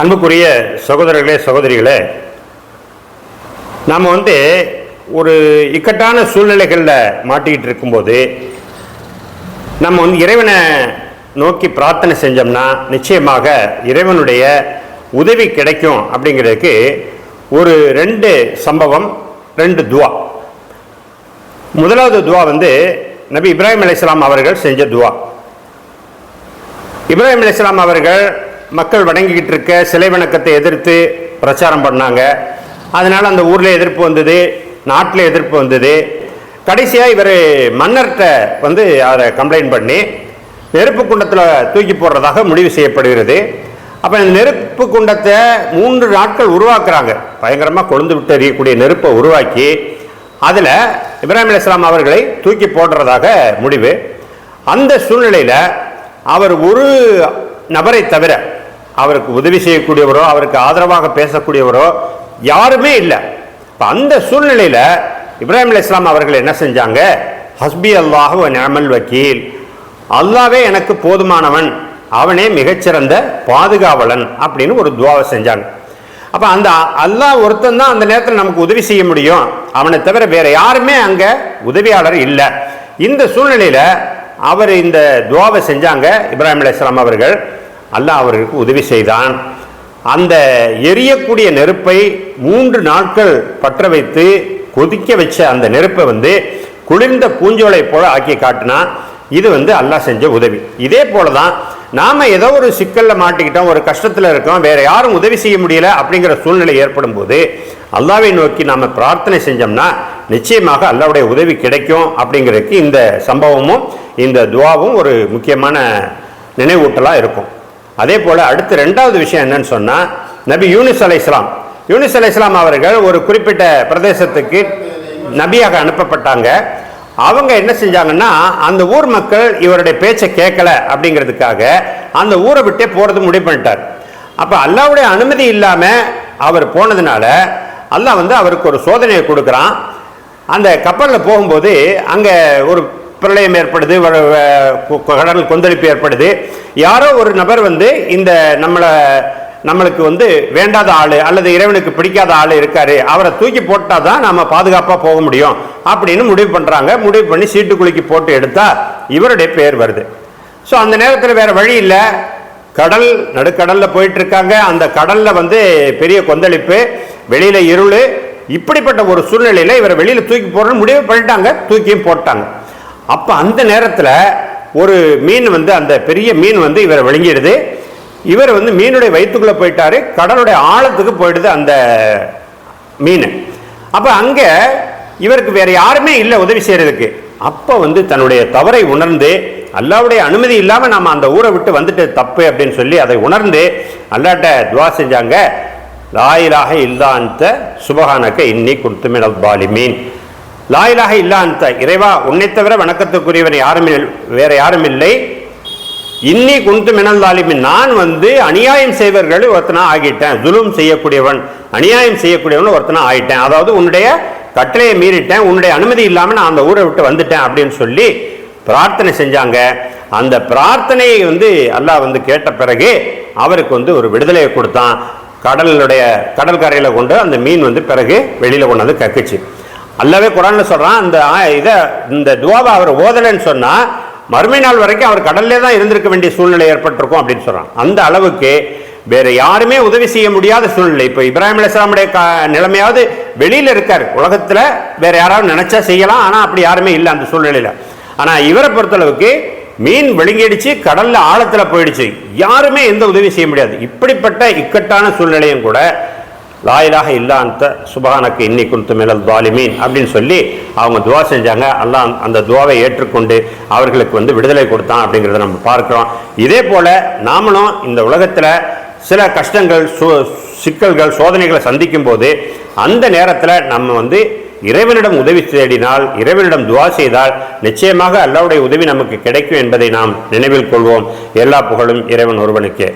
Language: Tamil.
அன்புக்குரிய சகோதரர்களே சகோதரிகளே நாம் வந்து ஒரு இக்கட்டான சூழ்நிலைகளில் மாட்டிக்கிட்டு இருக்கும்போது நம்ம வந்து இறைவனை நோக்கி பிரார்த்தனை செஞ்சோம்னா நிச்சயமாக இறைவனுடைய உதவி கிடைக்கும் அப்படிங்கிறதுக்கு ஒரு ரெண்டு சம்பவம் ரெண்டு துவா. முதலாவது துவா வந்து நபி இப்ராஹிம் அலைஹிஸ்ஸலாம் அவர்கள் செஞ்ச துவா. இப்ராஹிம் அலைஹிஸ்ஸலாம் அவர்கள் மக்கள் வணங்கிக்கிட்டு இருக்க சிலை வணக்கத்தை எதிர்த்து பிரச்சாரம் பண்ணாங்க. அதனால் அந்த ஊரில் எதிர்ப்பு வந்தது நாட்டில் எதிர்ப்பு வந்தது. கடைசியாக இவர் மன்னர்கிட்ட வந்து அதை கம்ப்ளைண்ட் பண்ணி நெருப்பு குண்டத்தில் தூக்கி போடுறதாக முடிவு செய்யப்படுகிறது. அப்போ இந்த நெருப்பு குண்டத்தை மூன்று நாட்கள் உருவாக்குறாங்க. பயங்கரமாக கொழுந்து விட்டு எறியக்கூடிய நெருப்பை உருவாக்கி அதில் இப்ராஹிம் இஸ்லாம் அவர்களை தூக்கி போடுறதாக முடிவு. அந்த சூழ்நிலையில் அவர் ஒரு நபரை தவிர அவருக்கு உதவி செய்யக்கூடியவரோ அவருக்கு ஆதரவாக பேசக்கூடியவரோ யாருமே இல்லை. இப்போ அந்த சூழ்நிலையில் இப்ராஹிம் இஸ்லாம் அவர்கள் என்ன செஞ்சாங்க? ஹஸ்பி அல்லாஹு நியமல் வக்கீல். அல்லாவே எனக்கு போதுமானவன் அவனே மிகச்சிறந்த பாதுகாவலன் அப்படின்னு ஒரு துவாவை செஞ்சாங்க. அப்போ அந்த அல்லாஹ் ஒருத்தன் தான் அந்த நேரத்தில் நமக்கு உதவி செய்ய முடியும். அவனை தவிர வேற யாருமே அங்கே உதவியாளர் இல்லை. இந்த சூழ்நிலையில் அவர் இந்த துவாவை செஞ்சாங்க இப்ராஹிம் அலைஹிஸ்ஸலாம் அவர்கள். அல்லாஹ் அவர்களுக்கு உதவி செய்தான். அந்த எரியக்கூடிய நெருப்பை மூன்று நாட்கள் பற்ற வைத்து கொதிக்க வச்ச அந்த நெருப்பை வந்து குளிர்ந்த பூஞ்சோலை போல ஆக்கி காட்டினா இது வந்து அல்லாஹ் செஞ்ச உதவி. இதே போல தான் நாம் ஏதோ ஒரு சிக்கலில் மாட்டிக்கிட்டோம் ஒரு கஷ்டத்தில் இருக்கோம் வேறு யாரும் உதவி செய்ய முடியல அப்படிங்கிற சூழ்நிலை ஏற்படும் போது அல்லாவை நோக்கி நாம் பிரார்த்தனை செஞ்சோம்னா நிச்சயமாக அல்லாவுடைய உதவி கிடைக்கும் அப்படிங்கிறதுக்கு இந்த சம்பவமும் இந்த துவாவும் ஒரு முக்கியமான நினைவூட்டலாக இருக்கும். அதே போல் அடுத்து ரெண்டாவது விஷயம் என்னன்னு சொன்னால் நபி யூனிஸ் அலை இஸ்லாம் யூனிஸ் அலை இஸ்லாம் அவர்கள் ஒரு குறிப்பிட்ட பிரதேசத்துக்கு நபியாக அனுப்பப்பட்டாங்க. அவங்க என்ன செஞ்சாங்கன்னா அந்த ஊர் மக்கள் இவருடைய பேச்சை கேட்கல அப்படிங்கிறதுக்காக அந்த ஊரை விட்டே போகிறது முடிவு பண்ணிட்டார். அப்போ அல்லாவுடைய அனுமதி இல்லாமல் அவர் போனதுனால அல்லாஹ் வந்து அவருக்கு ஒரு சோதனையை கொடுக்குறான். அந்த கப்பலில் போகும்போது அங்கே ஒரு பிரளயம் ஏற்படுது கடல் கொந்தளிப்பு ஏற்படுது. யாரோ ஒரு நபர் வந்து இந்த நம்மளை நம்மளுக்கு வந்து வேண்டாத ஆள் அல்லது இறைவனுக்கு பிடிக்காத ஆள் இருக்காரு அவரை தூக்கி போட்டால் தான் நம்ம பாதுகாப்பாக போக முடியும் அப்படின்னு முடிவு பண்ணுறாங்க முடிவு பண்ணி சீட்டு குலுக்கி போட்டு எடுத்தால் இவருடைய பேர் வருது. ஸோ அந்த நேரத்தில் வேறு வழி இல்லை. கடல் நடுக்கடலில் போயிட்டு இருக்காங்க. அந்த கடலில் வந்து பெரிய கொந்தளிப்பு வெளியில் இருள் இப்படிப்பட்ட ஒரு சூழ்நிலையில் இவரை வெளியில் தூக்கி போடணும்னு முடிவு பண்ணிட்டாங்க தூக்கியும் போட்டாங்க. அப்போ அந்த நேரத்தில் ஒரு மீன் வந்து அந்த பெரிய மீன் வந்து இவரை விழுங்கிடுது. இவர் வந்து மீனுடைய வயிற்றுக்குள்ளே போயிட்டாரு கடலுடைய ஆழத்துக்கு போயிடுது அந்த மீன். அப்போ அங்கே இவருக்கு வேறு யாருமே இல்லை உதவி செய்கிறதுக்கு அப்போ வந்து தன்னுடைய தவறை உணர்ந்து அல்லாவுடைய அனுமதி இல்லாமல் நாம் அந்த ஊரை விட்டு வந்துட்டு தப்பு அப்படின்னு சொல்லி அதை உணர்ந்து அல்லாட்ட துவா செஞ்சாங்க. லாயிலாக இல்லாந்த சுபகானக்க இன்னி குடுத்துமிடல் பாலிமீன் லாயிலாக இல்லாந்த இறைவா உன்னை தவிர வணக்கத்துக்குரியவன் யாரும் வேற யாரும் இல்லை இன்னி குந்து மினல் தாலிமின். நான் வந்து அநியாயம் செய்வர்கள் ஒருத்தனா ஆகிட்டேன். துலும் செய்யக்கூடியவன் அநியாயம் செய்யக்கூடியவன் ஒருத்தனா ஆகிட்டேன் அதாவது உன்னுடைய கட்டளையை மீறிட்டேன். உன்னுடைய அனுமதி இல்லாமல் நான் அந்த ஊரை விட்டு வந்துட்டேன் அப்படின்னு சொல்லி பிரார்த்தனை செஞ்சாங்க. அந்த பிரார்த்தனையை வந்து அல்லாஹ் வந்து கேட்ட பிறகு அவருக்கு வந்து ஒரு விடுதலையை கொடுத்தான். கடலுடைய கடல் கரையில் கொண்டு அந்த மீன் வந்து பிறகு வெளியில் கொண்டு வந்து கக்குச்சு அல்லவே குரான்ல சொல்கிறான் அந்த இதை இந்த துவாவை அவர் ஓதலைன்னு சொன்னால் மறுமை நாள் வரைக்கும் அவர் கடல்லே தான் இருந்திருக்க வேண்டிய சூழ்நிலை ஏற்பட்டிருக்கும் அப்படின்னு சொல்கிறான் அந்த அளவுக்கு வேறு யாருமே உதவி செய்ய முடியாத சூழ்நிலை. இப்போ இப்ராஹிம் அலிஸ்லாமுடைய க நிலைமையாவது வெளியில் இருக்கார். உலகத்தில் வேறு யாராவது நினச்சா செய்யலாம் ஆனால் அப்படி யாருமே இல்லை அந்த சூழ்நிலையில். ஆனால் இவரை பொறுத்தளவுக்கு மீன் விழுங்கிடுச்சு கடல்ல ஆழத்துல போயிடுச்சு. யாருமே எந்த உதவி செய்ய முடியாது. இப்படிப்பட்ட இக்கட்டான சூழ்நிலையும் கூட லாயிலாக இல்லாந்த சுபஹானக்கு இன்னி குந்து மினல் தாலிமீன் அப்படின்னு சொல்லி அவங்க துவா செஞ்சாங்க. அல்லாஹ் அந்த துவாவை ஏற்றுக்கொண்டு அவர்களுக்கு வந்து விடுதலை கொடுத்தான் அப்படிங்கிறத நம்ம பார்க்குறோம். இதே போல நாமளும் இந்த உலகத்தில் சில கஷ்டங்கள் சு- சிக்கல்கள் சோதனைகளை சந்திக்கும் போது அந்த நேரத்தில் நம்ம வந்து இறைவனிடம் உதவி தேடினால் இறைவனிடம் துவா செய்தால் நிச்சயமாக அல்லாவுடைய உதவி நமக்கு கிடைக்கும் என்பதை நாம் நினைவில் கொள்வோம். எல்லா புகழும் இறைவன் ஒருவனுக்கே.